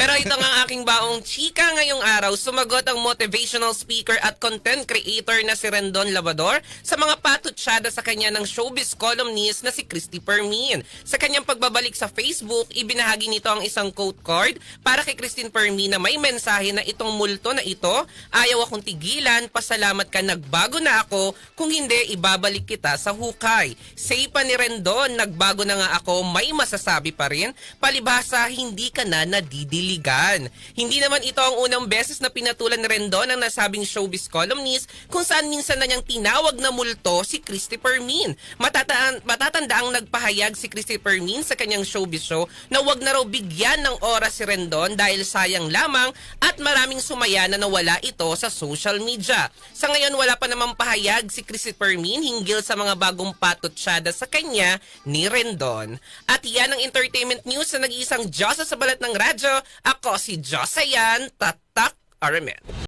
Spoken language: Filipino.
Pero ito nga aking baong chika ngayong araw, sumagot ang motivational speaker at content creator na si Rendon Labador sa mga patutsyada sa kanya ng showbiz columnist na si Christy Permin. Sa kanyang pagbabalik sa Facebook, ibinahagi nito ang isang quote card para kay Christine Permin na may mensahe na itong multo na ito, ayaw akong tigilan, pasalamat ka nagbago na ako, kung hindi ibabalik kita sa hukay. Say pa ni Rendon, nagbago na nga ako, may masasabi pa rin, palibhasa hindi ka na nadidiligan. Hindi naman ito ang unang beses na pinatulan ni Rendon ang nasabing showbiz columnist kung saan minsan na niyang tinawag na multo si Christy Permin. Matataan, matatanda ang nagpahayag si Christy Permin sa kanyang showbiz show na wag na raw bigyan ng oras si Rendon dahil sayang lamang at maraming sumaya na nawala ito sa social media. Sa ngayon wala pa namang pahayag si Christy Permin hinggil sa mga bagong patutsyada sa kanya ni Rendon. At yan ang entertainment news na nag-iisang Diyosa sa balat ng radyo. Ako si Josayan Tatak Aramet.